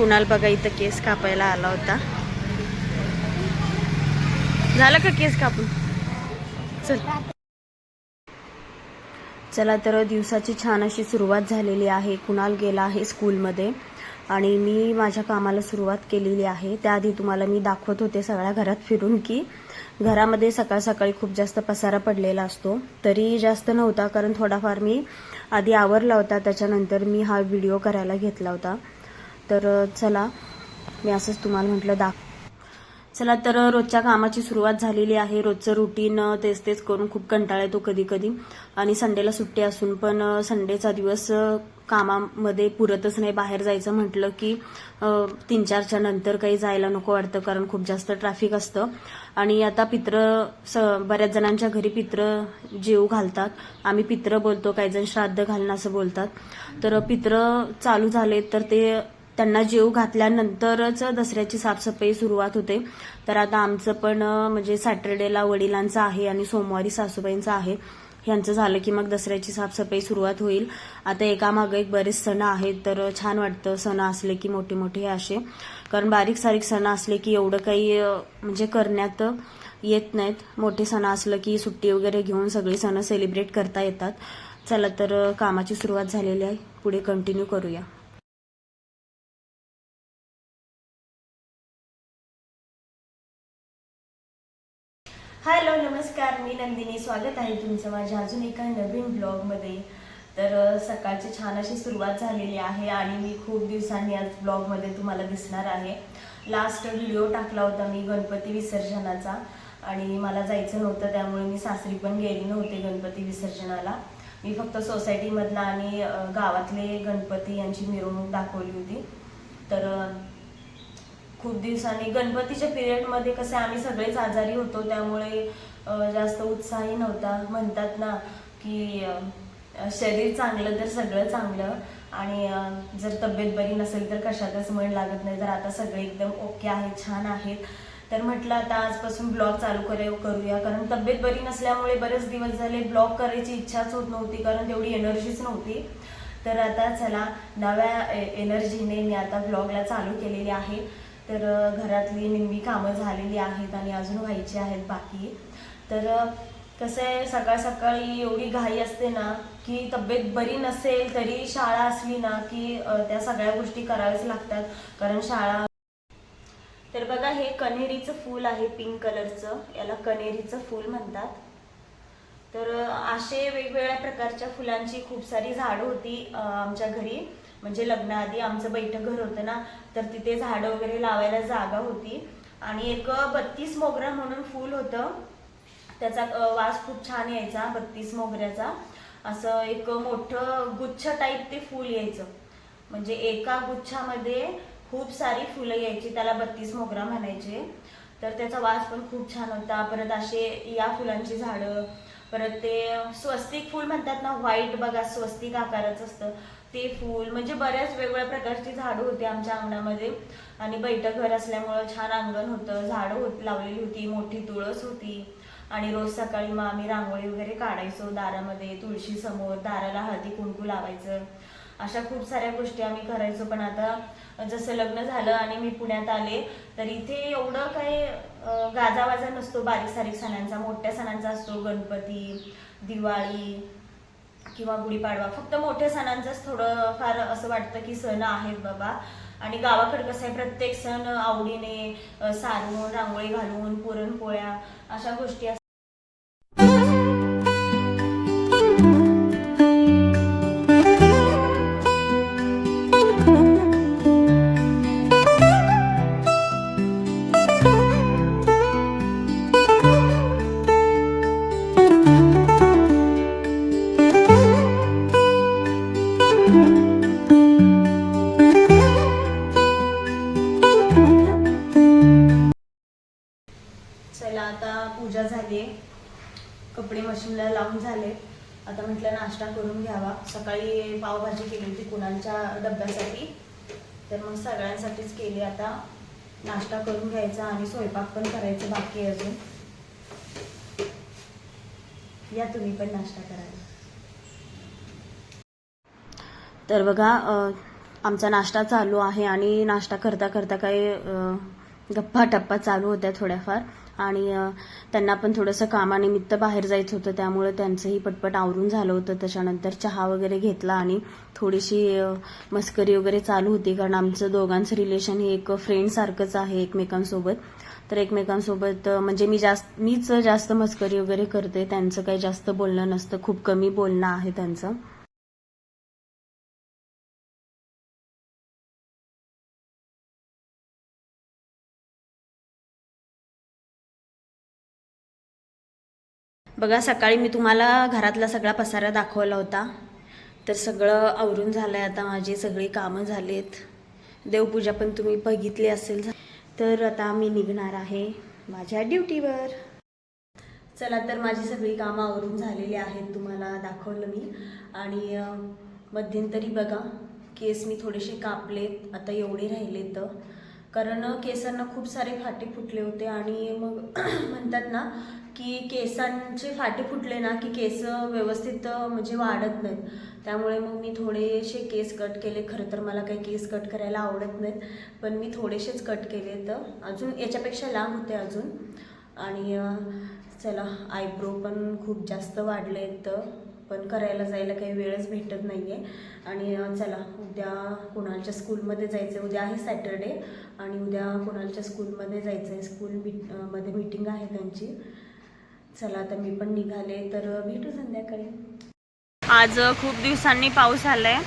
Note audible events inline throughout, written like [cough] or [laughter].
कुणाल बघा इथं केस कापायला आला होता. झालं का केस कापून? चल. चला तर दिवसाची छान अशी सुरुवात झालेली आहे. कुणाल गेला आहे स्कूलमध्ये आणि मी माझ्या कामाला सुरुवात केलेली आहे. त्याआधी तुम्हाला मी दाखवत होते सगळ्या घरात फिरून की घरामध्ये सकाळ सकाळी खूप जास्त पसारा पडलेला असतो. तरी जास्त नव्हता कारण थोडाफार मी आधी आवरला होता. त्याच्यानंतर मी हा व्हिडिओ करायला घेतला होता. तर चला मी असंच तुम्हाला म्हटलं दाख चला तर रोजच्या कामाची सुरुवात झालेली आहे. रोजचं रुटीन तेच तेच करून खूप कंटाळा येतो कधी कधी आणि संडेला सुट्टी असून पण संडेचा दिवस कामामध्ये पुरतच नाही. बाहेर जायचं म्हटलं की तीन चारच्या नंतर काही जायला नको वाटतं कारण खूप जास्त ट्रॅफिक असतं. आणि आता पित्र स बऱ्याच जणांच्या घरी पित्र जेव घालतात. आम्ही पित्र बोलतो काही जण श्राद्ध घालणं असं बोलतात. तर पित्र चालू झाले तर ते त्यांना जेव घातल्यानंतरच दसऱ्याची साफसफाई सुरुवात होते. तर आता आमचं पण म्हणजे सॅटर्डेला वडिलांचं आहे आणि सोमवारी सासूबाईंचं आहे. यांचं झालं की मग दसऱ्याची साफसफाई सुरुवात होईल. आता एकामागं एक बरेच सण आहेत तर छान वाटतं सण असले की मोठे मोठे असे. कारण बारीक सारीक सण असले की एवढं काही म्हणजे करण्यात येत नाहीत. मोठे सण असलं की सुट्टी वगैरे घेऊन सगळे सण सेलिब्रेट करता येतात. चला तर कामाची सुरुवात झालेली आहे. पुढे कंटिन्यू करूया. हॅलो नमस्कार मी नंदिनी. स्वागत आहे तुमचं माझ्या अजून एका नवीन ब्लॉगमध्ये तर सकाळची छान अशी सुरुवात झालेली आहे आणि मी खूप दिवसांनी आज ब्लॉगमध्ये तुम्हाला दिसणार आहे. लास्ट व्हिडिओ टाकला होता मी गणपती विसर्जनाचा आणि मला जायचं नव्हतं त्यामुळे मी सासरी पण गेली नव्हते गणपती विसर्जनाला. मी फक्त सोसायटीमधला आणि गावातले गणपती यांची मिरवणूक दाखवली होती. तर खूप दिवसांनी. गणपतीच्या पिरियडमध्ये कसे आम्ही सगळेच आजारी होतो त्यामुळे जास्त उत्साही नव्हता. म्हणतात ना की शरीर चांगलं तर सगळं चांगलं आणि जर तब्येत बरी नसेल तर कशातच मन लागत नाही. तर आता सगळे एकदम ओके आहेत छान आहेत. तर म्हटलं आता आजपासून ब्लॉग चालू करे करूया. कारण तब्येत बरी नसल्यामुळे बरेच दिवस झाले ब्लॉग करायची इच्छाच होत नव्हती कारण तेवढी एनर्जीच नव्हती. तर आता चला नव्या एनर्जीने मी आता ब्लॉगला चालू केलेली आहे. तर घरातली निम्मी कामं झालेली आहेत आणि अजून व्हायची आहेत बाकी. तर कसं आहे सकाळ सकाळी एवढी घाई असते ना की तब्येत बरी नसेल तरी शाळा असली ना की त्या सगळ्या गोष्टी कराव्याच लागतात. कारण शाळा तर बघा हे कन्हेरीचं फूल आहे पिंक कलरचं. याला कन्हेरीचं फूल म्हणतात. तर असे वेगवेगळ्या प्रकारच्या फुलांची खूप सारी झाडं होती आमच्या घरी. म्हणजे लग्नाआधी आमचं बैठक घर होतं ना तर तिथे झाडं वगैरे लावायला जागा होती. आणि एक बत्तीस मोगरा म्हणून फूल होतं. त्याचा वास खूप छान यायचा बत्तीस मोगऱ्याचा. असं एक मोठं गुच्छ टाईप ते फूल यायचं. म्हणजे एका गुच्छामध्ये खूप सारी फुलं यायची त्याला बत्तीस मोगरा म्हणायचे. तर त्याचा वास पण खूप छान होता. परत असे या फुलांची झाडं परत ते स्वस्तिक फूल म्हणतात ना व्हाईट बघा स्वस्तिक आकाराचं असतं. ते फूल म्हणजे बऱ्याच वेगवेगळ्या प्रकारची झाडं होती आमच्या अंगणामध्ये. आणि बैठक घर असल्यामुळं छान अंगण होतं. झाडं होत लावलेली होती मोठी तुळस होती. आणि रोज सकाळी मग आम्ही रांगोळी वगैरे काढायचो दारामध्ये तुळशी समोर दाराला हळदी कुंकू लावायचं. अशा खूप साऱ्या गोष्टी आम्ही करायचो. पण आता जसं लग्न झालं आणि मी पुण्यात आले तर इथे एवढं काही गाजावाजा नसतो. बारीक सारीक सणांचा मोठ्या सणांचा असतो. गणपती दिवाळी किंवा गुढीपाडवा. फक्त मोठ्या सणांचंच थोडं फार असं वाटतं की सण आहेत बाबा. आणि गावाकडे कसं आहे प्रत्येक सण आवडीने सारून रांगोळी घालून पुरणपोळ्या अशा गोष्टी आता पूजा झाली आहे. कपडे मशीनला लावून झाले. आता म्हटलं नाश्ता करून घ्यावा. सकाळी पावभाजी केली होती कुणालच्या डब्यासाठी. तर मग सगळ्यांसाठीच केली आता. नाश्ता करून घ्यायचा आणि स्वयंपाक पण करायचा बाकी आहे अजून. या तुम्ही पण नाश्ता करायला. तर बघा आमचा नाश्ता चालू आहे आणि नाश्ता करता करता काही गप्पा टप्पा चालू होत्या थोड्याफार. आणि त्यांना पण थोडंसं कामानिमित्त बाहेर जायचं होतं. त्यामुळे त्यांचंही पटपट आवरून झालं होतं. त्याच्यानंतर चहा वगैरे घेतला आणि थोडीशी मस्करी वगैरे चालू होती. कारण आमचं दोघांचं रिलेशन हे एक फ्रेंडसारखंच आहे एकमेकांसोबत. तर एकमेकांसोबत म्हणजे मी जास्त मीच जास्त मस्करी वगैरे करते. त्यांचं काही जास्त बोलणं नसतं. खूप कमी बोलणं आहे त्यांचं. बघा सकाळी मी तुम्हाला घरातला सगळा पसारा दाखवला होता. तर सगळं आवरून झालं आहे आता माझी सगळी कामं झालीत. देवपूजा पण तुम्ही बघितली असेल. तर आता मी निघणार आहे माझ्या ड्युटीवर. चला तर माझी सगळी कामं आवरून झालेली आहेत तुम्हाला दाखवलं मी. आणि मध्यंतरी बघा केस मी थोडेसे कापलेत आता एवढे राहिले तर कारण केसांना खूप सारे फाटे फुटले होते आणि मग [clears throat] म्हणतात ना की केसांचे फाटे फुटले ना की केस व्यवस्थित म्हणजे वाढत नाहीत. त्यामुळे मग मी थोडेसे केस कट केले. खरं तर मला काही केस कट करायला आवडत नाहीत पण मी थोडेसेच कट केले तर अजून याच्यापेक्षा लांब होते अजून. आणि चला आयब्रो पण खूप जास्त वाढले तर पण करायला जायला काही वेळच भेटत नाही आहे आणि चला उद्या कुणालच्या स्कूलमध्ये जायचं आहे उद्या आहे सॅटरडे आणि उद्या कुणालच्या स्कूलमध्ये जायचं आहे स्कूल मीटमध्ये मीटिंग आहे त्यांची. चला आता मी पण निघाले तर भेटू संध्याकाळी. आज खूप दिवसांनी पाऊस आलाय.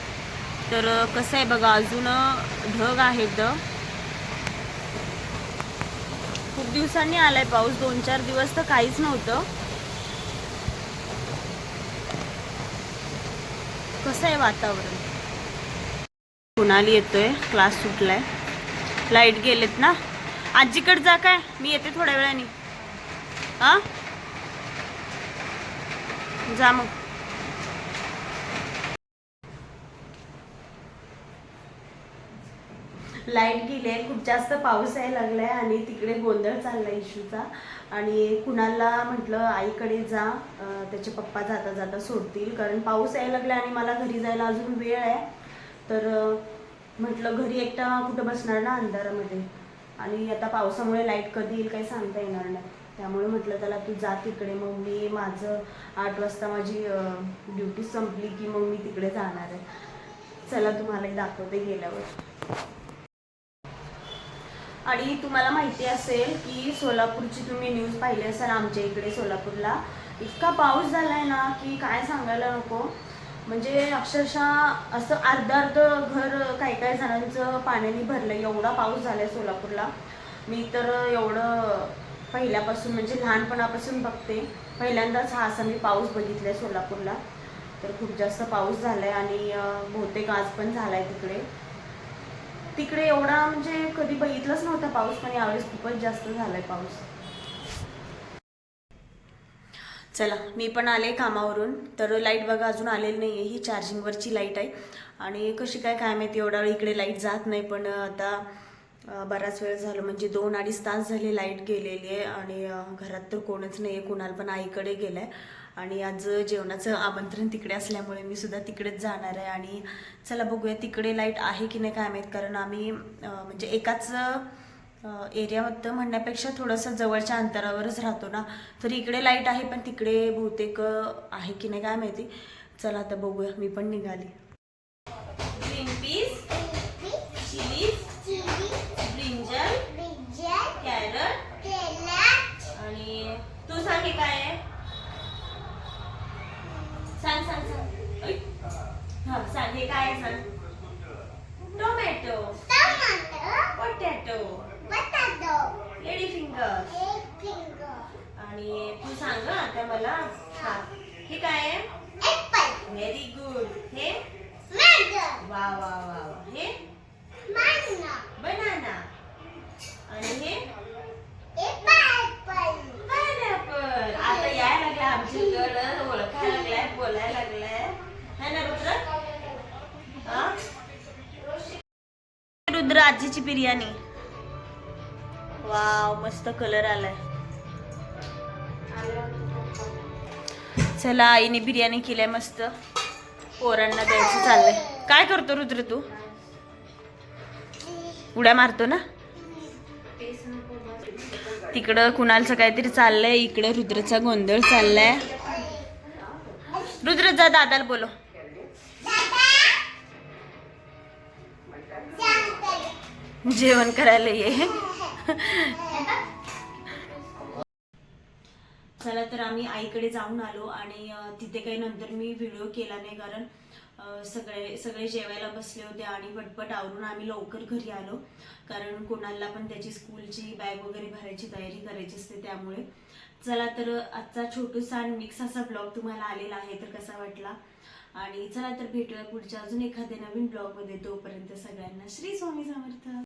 तर कसं आहे बघा अजून ढग आहेत. खूप दिवसांनी आलाय पाऊस. दोन चार दिवस तर काहीच नव्हतं. कसं आहे वातावरण? कुणाली येतोय क्लास सुटलाय. लाइट गेलेत ना? आजीकडे जा काय? मी येते थोड्या वेळाने. हा? जा मग. लाइट गेली आहे खूप जास्त पाऊस यायला लागलाय आणि तिकडे गोंधळ चाललाय इशूचा. आणि कुणाला म्हटलं आईकडे जा त्याचे पप्पा जाता जाता सोडतील. कारण पाऊस यायला लागला आणि मला घरी जायला अजून वेळ आहे. तर म्हटलं घरी एकटा कुठं बसणार ना अंधारामध्ये? आणि आता पावसामुळे लाइट कधी येईल काही सांगता येणार नाही. त्यामुळे म्हटलं त्याला तू जा तिकडे. मग मी माझं आठ वाजता माझी ड्युटी संपली की मग मी तिकडे जाणार आहे. चला तुम्हाला दाखवते गेल्यावर. आणि तुम्हाला माहिती असेल की सोलापूरची तुम्ही न्यूज पाहिली असाल आमच्या इकडे सोलापूरला इतका पाऊस झाला आहे ना की काय सांगायला नको. म्हणजे अक्षरशः असं अर्ध अर्ध घर काही काही जणांचं पाण्याने भरलं एवढा पाऊस झाला आहे सोलापूरला. मी तर एवढं पहिल्यापासून म्हणजे लहानपणापासून बघते. पहिल्यांदाच हा असा मी पाऊस बघितलाय सोलापूरला. तर खूप जास्त पाऊस झाला आहे आणि बहुतेक आज पण झाला आहे तिकडे. तिकडे एवढा म्हणजे कधी बघितलंच नव्हता पाऊस पण यावेळेस खूपच जास्त झालाय पाऊस. चला मी पण आले कामावरून. तर लाइट बघा अजून आलेली नाही आहे ही चार्जिंगवरची लाइट आहे. आणि कशी काय काय माहिती एवढा वेळ इकडे लाइट जात नाही पण आता बराच वेळ झालं. म्हणजे दोन अडीच तास झाले लाइट गेलेली आहे. आणि घरात तर कोणच नाही आहे कुणाल पण आईकडे गेलं आहे आणि आज जेवणाचं आमंत्रण तिकडे असल्यामुळे मी सुद्धा तिकडेच जाणार आहे. आणि चला बघूया तिकडे लाइट आहे की नाही काय माहीत कारण आम्ही म्हणजे एकाच एरियामध्ये म्हणण्यापेक्षा थोडंसं जवळच्या अंतरावरच राहतो ना. तर इकडे लाइट आहे पण तिकडे बहुतेक आहे की नाही काय माहिती. चला आता बघूया मी पण निघाली green peas chillies brinjal carrot आणि तू सांग हे काय आहे सांग सांग सांग ऐ. हा सांग हे काय आहे सांग टोमॅटो पोटॅटो लेडी फिंगर आणि तू सांग हं आता मला हा. काय आहे? व्हेरी गुड हे? वा वा वा वा. हे? बनाना आणि हे? पायनॅपल आता यायला लागला आमच्याकडं ओळखायला लागलाय बोलायला लागलाय. है ना रुद्र? रुद्र आजीची बिर्याणी. वाव मस्त कलर आलाय. चला आईने बिर्याणी केल्या मस्त. पोरांना द्यायचं चाललंय. काय करतो रुद्र तू? उड्या मारतो ना? तिकडं कुणालचं काहीतरी चाललंय इकडं रुद्रचा गोंधळ चाललाय. रुद्र जा दादाला बोलो जेवण करायला ये. चला तर आम्ही आईकडे जाऊन आलो आणि तिथे काही नंतर मी व्हिडिओ केला नाही कारण सगळे सगळे जेवायला बसले होते आणि पटपट आवरून आम्ही लवकर घरी आलो. कारण कोणाला पण त्याची स्कूलची बॅग वगैरे भरायची तयारी करायची असते त्यामुळे. चला तर आजचा छोटूसा आणि मिक्स असा ब्लॉग तुम्हाला आलेला आहे तर कसा वाटला? आणि चला तर भेटूया पुढच्या अजून एखाद्या नवीन ब्लॉगमध्ये. तोपर्यंत सगळ्यांना श्री स्वामी समर्थ.